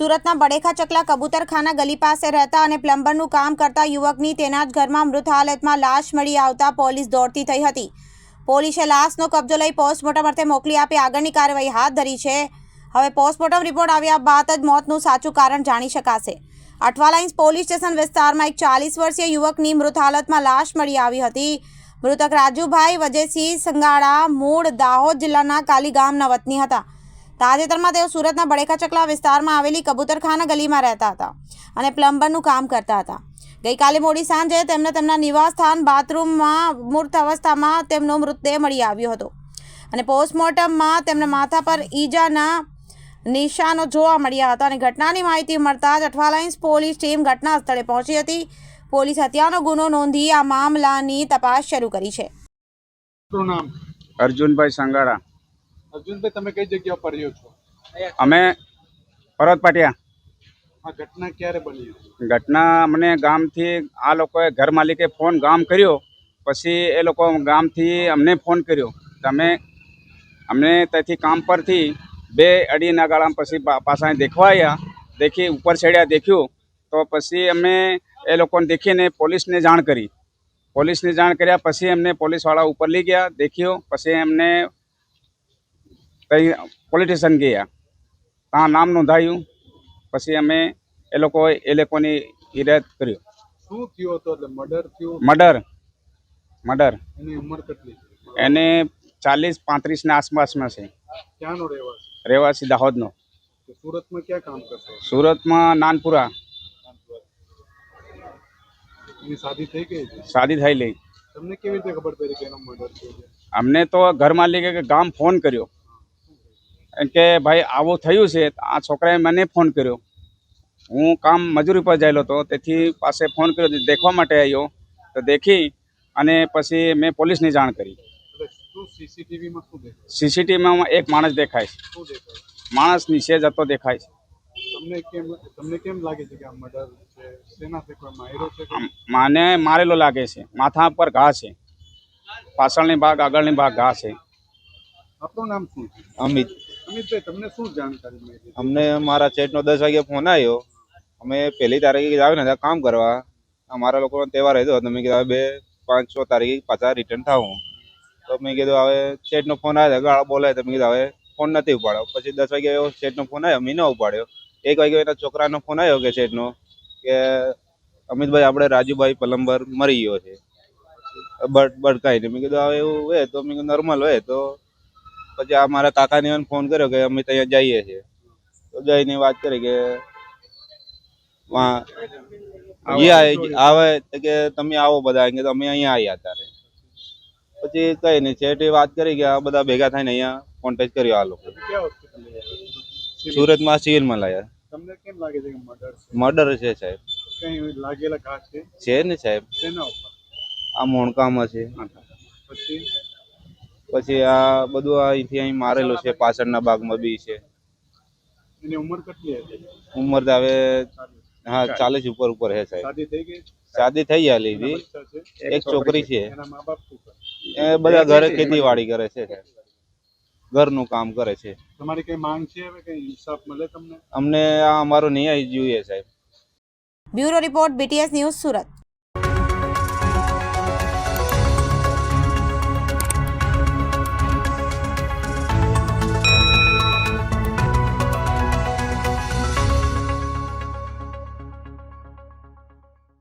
સુરતના બડેખા ચકલા કબૂતરખાના ગલી પાસે રહેતા અને પ્લમ્બરનું કામ કરતા યુવકની તેના જ ઘરમાં મૃત હાલતમાં લાશ મળી આવતા પોલીસ દોડતી થઈ હતી. પોલીસે લાશનો કબજો લઈ પોસ્ટમોર્ટમ અર્થે મોકલી આપી આગળની કાર્યવાહી હાથ ધરી છે. હવે પોસ્ટમોર્ટમ રિપોર્ટ આવ્યા બાદ જ મોતનું સાચું કારણ જાણી શકાશે. અઠવાલાઇન્સ પોલીસ સ્ટેશન વિસ્તારમાં એક ચાલીસ વર્ષીય યુવકની મૃત હાલતમાં લાશ મળી આવી હતી. મૃતક રાજુભાઈ વજેસિંહ સંગાડા મૂળ દાહોદ જિલ્લાના કાલી ગામના વતની હતા. તાજેતરમાં તેઓ સુરતના બડેકા ચકલા વિસ્તારમાં આવેલી કબૂતરખાના ગલીમાં રહેતા હતા અને પ્લમ્બરનું કામ કરતા હતા. ગઈકાલે મોડી સાંજે તેમને તેમના નિવાસ સ્થાન બાથરૂમમાં મૂર્ત અવસ્થામાં તેમનો મૃતદેહ મળી આવ્યો હતો અને પોસ્ટમોર્ટમમાં તેમના માથા પર ઈજાના નિશાનો જોવા મળ્યા હતા અને ઘટનાની માહિતી મળતા જ અઠવાલાઇન્સ પોલીસ ટીમ ઘટના સ્થળે પહોંચી હતી. પોલીસ હત્યાનો ગુનો નોંધી આ મામલાની તપાસ શરૂ કરી છે. અર્જુનભાઈ સંગાડા અર્જુનભાઈ તમે કઈ જગ્યા પર રહ્યો છો? અમે પર્વત પાટિયા. આ ઘટના ક્યારે બની ઘટના અમને ગામથી આ લોકોએ ઘર માલિકે ફોન ગામ કર્યો પછી એ લોકો ગામથી અમને ફોન કર્યો. તમે અમને ત્યાંથી કામ પરથી બે અઢીના ગાળા પછી પા- પાછા દેખવા આવ્યા દેખી ઉપર ચડ્યા દેખ્યું. તો પછી અમે એ લોકોને દેખીને પોલીસને જાણ કરી. પોલીસને જાણ કર્યા પછી અમને પોલીસવાળા ઉપર લઈ ગયા દેખ્યો. પછી એમને કઈ પોલીસ સ્ટેશન ગયા. ત્યાં નામ નોંધાયું. પછી અમે એ લોકો એ લોકોની હિરાયત કર્યો શું થયું હતું? એટલે મર્ડર થયું? મર્ડર મર્ડર એની ઉંમર કેટલી? એને ચાલીસ પાંત્રીસ ના આસપાસમાં છે. ક્યાંનો રહેવાસી? રહેવાસી દાહોદનો. સુરતમાં ક્યાં કામ કરતો સુરતમાં નાનપુરા. શાદી થઈ ગઈ શાદી થઈ લઈ તમને કેવી રીતે ખબર પડી કે એનો મર્ડર થયો અમને તો ઘર માલિકે કે ગામ ફોન કર્યો. કે ભાઈ આવું થયું છે આ છોકરાએ મને ફોન કર્યો. હું કામ મજૂરી પર જયેલો હતો તેથી પાસે ફોન કર્યો દેખવા માટે આવ્યો. તો દેખી અને પછી મેં પોલીસને જાણ કરી. એટલે શું સીસીટીવી માં શું દેખાય? સીસીટીવીમાં એક માણસ દેખાય છે. માણસ નીચે જતો દેખાય છે. તમને કેમ તમને કેમ લાગે છે કે આ મર્ડર છે? શેનાથી કોઈ માયરો છે કે? આમ માને મારેલો લાગે છે. માથા પર ઘા છે. પાછળની ભાગ આગળની ભાગ ઘા છે. આપણું નામ શું છે? અમિત. શું જાણકારી અમને મારા ચેટનો દસ વાગે ફોન આવ્યો. અમે પહેલી તારીખે આવે ને, ત્યાં કામ કરવા. અમારા લોકોનો તહેવાર હતો, તો મેં કીધું બે, પાંચ, છ તારીખે પાછા રિટર્ન થાવું તો મેં કીધું, હવે ચેટનો ફોન આવ્યો ગાળો બોલાય. તો મેં કીધું, હવે ફોન નથી ઉપાડ્યો. પછી દસ વાગે એવો ચેટનો ફોન આવ્યો, મેં ઉપાડ્યો. એક વાગે એના છોકરાનો ફોન આવ્યો કે ચેટનો, કે અમિતભાઈ, આપણે રાજુભાઈ પલંબર મરી ગયો છે. બટ બડકાઈને મેં કીધું, હવે એવું હોય તો, મેં નોર્મલ હોય તો પછી આ મારા કાકાને મને ફોન કર્યો કે અમે ત્યાં જઈએ છીએ. તો જઈને વાત કરી કે આવે કે તમે આવો બધા કે અમે અહીંયા આવ્યા ત્યારે. પછી કઈ નહીં છેઠે વાત કરી કે આ બધા ભેગા થઈને અહીંયા કોન્ટેક્ટ કર્યો આ લોકો. સુરતમાં સિવિલમાં લાયા તમને કેમ લાગે છે કે મર્ડર છે? મર્ડર છે સાહેબ. કઈ લાગેલા ઘા છે? છે ને સાહેબ. શેના ઉપર? આ મોણકામાં છે. પછી? પછી આ બધું અહીંથી અહીં મારેલું છે પાછળના ભાગમાં બી છે. એની ઉંમર કેટલી હતી? ઉંમર તો હવે હા ચાલીસ. ઉપર ઉપર હે સાહેબ. શાદી થઈ ગઈ? શાદી થઈ ગયેલી હતી એક છોકરી છે. એના મા બાપ શું કરે? એ બધા ઘરે ખેતીવાડી કરે છે ઘરનું કામ કરે છે. તમારી કઈ માંગ છે હવે? કઈ ઇન્સાફ મળે તમને? અમને આ અમારો ન્યાય જોઈએ સાહેબ. Bureau report BTS news Surat.